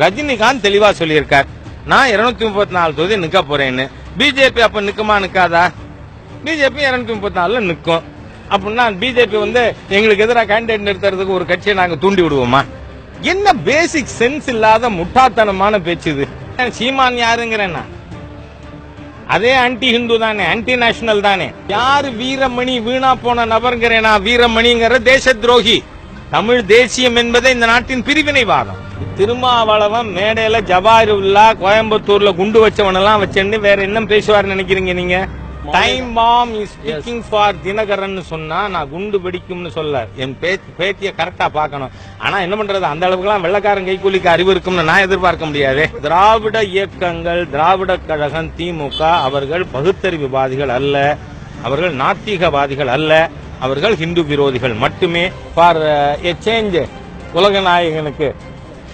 ரஜினிகாந்த் தெளிவா சொல்லியிருக்கார். நான் இருநூத்தி முப்பத்தி நாலு தொகுதி நிக்க போறேன்னு. பிஜேபி அப்ப நிக்குமா நிக்காதா? பிஜேபி இருநூத்தி முப்பத்தி நாலுல நிக்கும். அப்படின்னா பிஜேபி வந்து எங்களுக்கு எதிராக கேண்டிடேட் நிறுத்துறதுக்கு ஒரு கட்சியை நாங்க தூண்டி விடுவோமா? என்ன பேசிக் சென்ஸ் இல்லாத முட்டாத்தனமான பேச்சு இது? சீமான் யாருங்கிறேன் நான். அதே ஆன்டி ஹிந்து தானே ஆன்டி நேஷனல் தானே. யாரு வீரமணி வீணா போன நபர்ங்கிறேனா? வீரமணிங்கிற தேச துரோகி. தமிழ் தேசியம் என்பதே இந்த நாட்டின் பிரிவினைவாதம். திருமாவளவன் மேடையில ஜவாஹிருல்லா கோயம்புத்தூர்ல குண்டு வச்சவனெல்லாம் வச்சுன்னு வேற என்ன பேசுவார் நினைக்கிறீங்க நீங்க? Time bomb is speaking for Dinakaran சொன்னா நான் குண்டு வெடிக்கும்னு சொல்ல. என் பேத்தி பேத்திய கரெக்டா பார்க்கணும். ஆனா என்ன பண்றது? அந்த அளவுக்குலாம் வெள்ளக்காரன் கைக்கூலிக்கு அறிவு இருக்கும்னு நான் எதிர்பார்க்க முடியாது. திராவிட இயக்கங்கள் திராவிட கழகம் திமுக அவர்கள் பகுத்தறிவுவாதிகள் அல்ல. அவர்கள் நாத்திகவாதிகள் அல்ல. அவர்கள் ஹிந்து விரோதிகள் மட்டுமே. ஃபார் எ சேஞ்ச் உலக நாயகனுக்கு.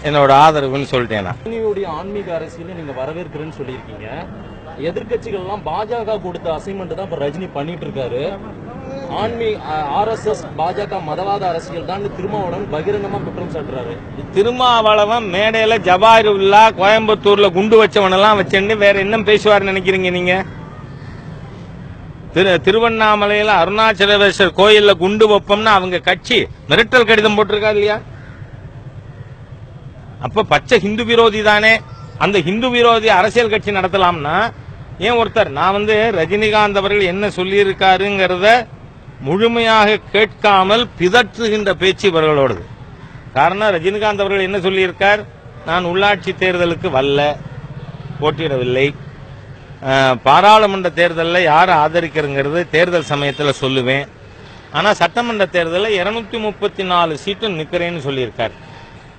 என்னோட ஆதரவுன்னு சொல்லிட்டேன். நான் ஆன்மீக அரசியலை நீங்க வரவேற்கிறேன்னு சொல்லியிருக்கீங்க. எதிர்க்கட்சிகள் எல்லாம் பாஜக கொடுத்த அசைன்மெண்ட் தான் இப்ப ரஜினி பண்ணிட்டு இருக்காரு ஆன்மீ ஆர்எஸ்எஸ் பாஜக மதவாத அரசியல் தான் திருமாவளவன் பகிரங்கமா குற்றம் சாட்டுறாரு. திருமாவளவன் மேடையில ஜவாஹிருல்லா கோயம்புத்தூர்ல குண்டு வச்சவனெல்லாம் வச்சுன்னு வேற என்ன பேசுவார் நினைக்கிறீங்க நீங்க? திரு திருவண்ணாமலையில அருணாச்சலேஸ்வர் கோயில்ல குண்டு வைப்போம்னு அவங்க கட்சி மிரட்டல் கடிதம் போட்டிருக்கா இல்லையா? அப்ப பச்சை ஹிந்து விரோதி தானே? அந்த ஹிந்து விரோதி அரசியல் கட்சி நடத்தலாம்னா ஏன் ஒருத்தர் நான் வந்து ரஜினிகாந்த் அவர்கள் என்ன சொல்லியிருக்காருங்கிறத முழுமையாக கேட்காமல் பிதற்றுகின்ற பேச்சு இவர்களோடது. காரணம் ரஜினிகாந்த் அவர்கள் என்ன சொல்லியிருக்கார்? நான் உள்ளாட்சி தேர்தலுக்கு வல்ல போட்டியிடவில்லை. பாராளுமன்ற தேர்தலில் யாரை ஆதரிக்கிறங்கிறது தேர்தல் சமயத்தில் சொல்லுவேன். ஆனால் சட்டமன்ற தேர்தலில் இருநூத்தி முப்பத்தி நாலு சீட்டும் நிற்கிறேன்னு சொல்லியிருக்கார்.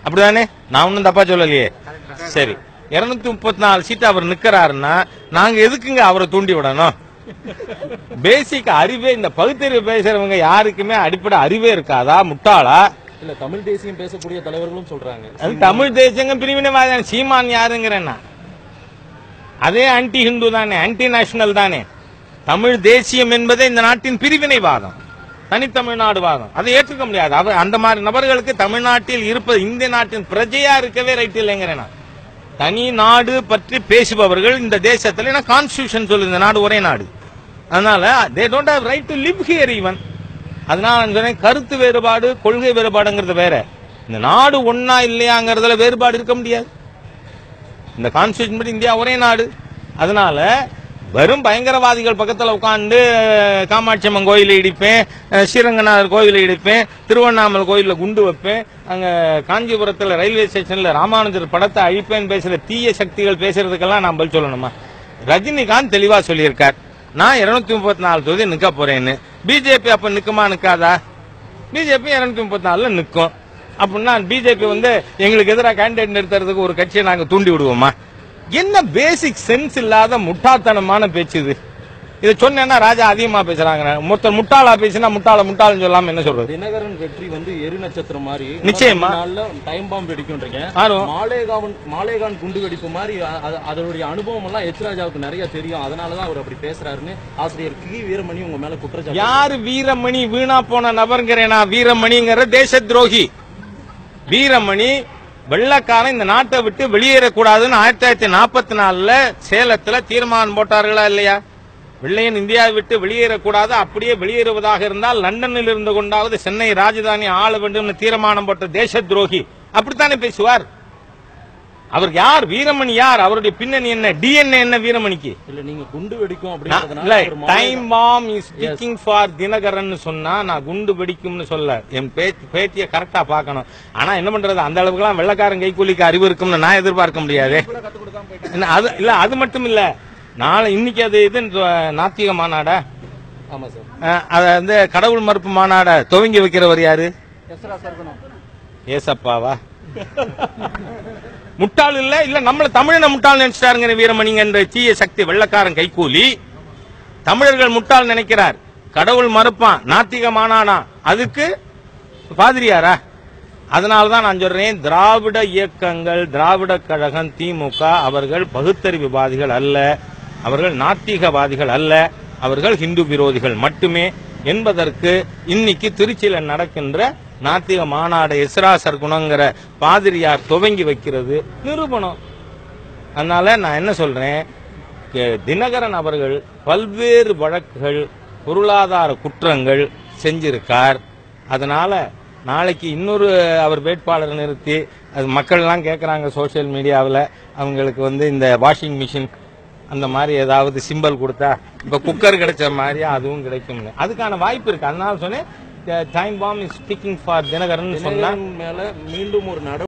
அப்படிதானே? நான் ஒன்றும் தப்பா சொல்லலையே. சரி. இருநூத்தி முப்பத்தி நாலு சீட்டு அவர் நிக்கிறாருன்னா நாங்க எதுக்குங்க அவரை தூண்டி விடணும்? பேசிக் அறிவே இந்த பகுத்தறிவு பேசுறவங்க யாருக்குமே அடிப்படை அறிவே இருக்காதா? முட்டாளா? இல்ல தமிழ் தேசியம் பேசக்கூடிய தலைவர்களும் சொல்றாங்க. தமிழ் தேசங்க பிரிவினைவாதம் சீமான் யாருங்கிறேன் நான். அதே ஆன்டி ஹிந்து தானே ஆன்டி நேஷனல் தானே. தமிழ் தேசியம் என்பதே இந்த நாட்டின் பிரிவினைவாதம். தனித்தமிழ்நாடு வாதம். அதை ஏற்றுக்க முடியாது. அவர் அந்த மாதிரி நபர்களுக்கு தமிழ்நாட்டில் இருப்பது இந்திய நாட்டின் பிரஜையா இருக்கவே ரைட் இல்லைங்கிறேன் தனி நாடு பற்றி பேசுபவர்கள் இந்த தேசத்துல கான்ஸ்டியூஷன் சொல்லுது இந்த நாடு ஒரே நாடு. அதனால they don't have right to live here even அதனால நான் சொன்னேன் கருத்து வேறுபாடு கொள்கை வேறுபாடுங்கிறது வேற. இந்த நாடு ஒன்னா இல்லையாங்கிறதுல வேறுபாடு இருக்க முடியாது. இந்த கான்ஸ்டியூஷன் படி இந்தியா ஒரே நாடு. அதனால வெறும் பயங்கரவாதிகள் பக்கத்தில் உட்காந்து காமாட்சி அம்மன் கோயிலை இடிப்பேன் ஸ்ரீரங்கநாதர் கோயிலை இடிப்பேன் திருவண்ணாமலை கோயிலில் குண்டு வைப்பேன் அங்கே காஞ்சிபுரத்தில் ரயில்வே ஸ்டேஷனில் ராமானுஜர் படத்தை அழிப்பேன் பேசுகிற தீய சக்திகள் பேசுறதுக்கெல்லாம் நான் பதில் சொல்லணுமா? ரஜினிகாந்த் தெளிவாக சொல்லியிருக்கார். நான் இருநூத்தி முப்பத்தி நாலு தொகுதி நிற்க போறேன்னு. பிஜேபி அப்போ நிற்குமா நிற்காதா பிஜேபி இருநூத்தி முப்பத்தி நாலுல நிற்கும் அப்படின்னா பிஜேபி வந்து எங்களுக்கு எதிராக கேண்டிடேட் நிறுத்துறதுக்கு ஒரு கட்சியை நாங்கள் தூண்டி விடுவோமா? என்ன பேசிக் சென்ஸ் இல்லாத முட்டாள்தனமான பேச்சு இது? இதை சொன்னேன்னா ராஜா அதிகமா பேசுறாங்க மொத்த முட்டாளா பேசினா முட்டாள முட்டாள்னு சொல்லாம என்ன சொல்றது? தினகரன் வெற்றி வந்து எரி நட்சத்திரம் மாதிரி நிச்சயமா. டைம் பாம்பு வெடிக்கும்ன்றீங்க. மாலேகாவன் மாலேகான் குண்டு வெடிப்பு மாதிரி அதனுடைய அனுபவம் எல்லாம் எச் ராஜாவுக்கு நிறைய தெரியும். அதனாலதான் அவர் அப்படி பேசுறாருன்னு ஆசிரியர் கி. வீரமணி உங்க மேல குற்றச்சாட்டு யாரு வீரமணி வீணா போன நபர்ங்கிறேனா? வீரமணிங்கிற தேச துரோகி. வீரமணி வெள்ளக்காரன் இந்த நாட்டை விட்டு வெளியேறக்கூடாதுன்னு ஆயிரத்தி தொள்ளாயிரத்தி நாற்பத்தி நாலுல சேலத்துல தீர்மானம் போட்டார்களா இல்லையா? வெள்ளையன் இந்தியாவை விட்டு வெளியேறக்கூடாது அப்படியே வெளியேறுவதாக இருந்தால் லண்டனில் இருந்து கொண்டாவது சென்னை ராஜதானி ஆள வேண்டும் தீர்மானம் போட்ட தேச துரோகி. அப்படித்தானே பேசுவார்? அவர் யார்? வீரமணி யார்? அவருடைய பின்னணி என்ன? டிஎன்ஏ என்ன வீரமணிக்கு? இல்ல நீங்க குண்டு வெடிக்கும் அப்படின்றதுனால time bomb is speaking for Dinakaran சொன்னா நான் குண்டு வெடிக்கும்னு சொல்ல. என் பேத்தி பேத்திய கரெக்டா பார்க்கணும். ஆனா என்ன பண்றது? அந்த அளவுக்குலாம் வெள்ளக்காரன் கைக்கூலிக்கு அறிவு இருக்கும்னு நான் எதிர்பார்க்க முடியாது. அது இல்ல அது மட்டும் இல்ல. நாளை இன்னைக்கு அது இது நாத்திக மாநாடா? ஆமா சார். அஹ், அத வந்து கடவுள் மறுப்பு மாநாட துவங்கி வைக்கிறவர் யாரு? ஏசப்பாவா? முட்டாள் இல்ல. இல்ல நம்மள தமிழனை முட்டாள் நினைச்சிட்டாருங்க வீரமணிங்க என்ற தீய சக்தி வெள்ளக்காரன் கைக்கூலி தமிழர்கள் முட்டாள் நினைக்கிறார். கடவுள் மறுப்பான் நாத்திகமானானா? அதுக்கு பாதிரியாரா? அதனாலதான் நான் சொல்றேன் திராவிட இயக்கங்கள் திராவிட கழகம் திமுக அவர்கள் பகுத்தறிவுவாதிகள் அல்ல. அவர்கள் நாத்திகவாதிகள் அல்ல. அவர்கள் ஹிந்து விரோதிகள் மட்டுமே. என்பதற்கு இன்னைக்கு திருச்சியில் நடக்கின்ற நாத்திக மாநாடு எஸ்ராசர் குணங்கிற பாதிரியார் துவங்கி வைக்கிறது நிரூபணம். அதனால நான் என்ன சொல்றேன்? தினகரன் அவர்கள் பல்வேறு வழக்குகள் பொருளாதார குற்றங்கள் செஞ்சிருக்கார். அதனால நாளைக்கு இன்னொரு அவர் வேட்பாளர் நிறுத்தி அது மக்கள்லாம் கேட்குறாங்க சோசியல் சோஷியல் மீடியாவில் அவங்களுக்கு வந்து இந்த வாஷிங் மிஷின் அந்த மாதிரி ஏதாவது சிம்பல் கொடுத்தா இப்போ குக்கர் கிடைச்ச மாதிரியா அதுவும் கிடைக்கும்னு. அதுக்கான வாய்ப்பு இருக்குது அதனால சொன்னேன் time bomb is speaking for Dinakaran சொன்னா மேல மீண்டும் ஒரு நட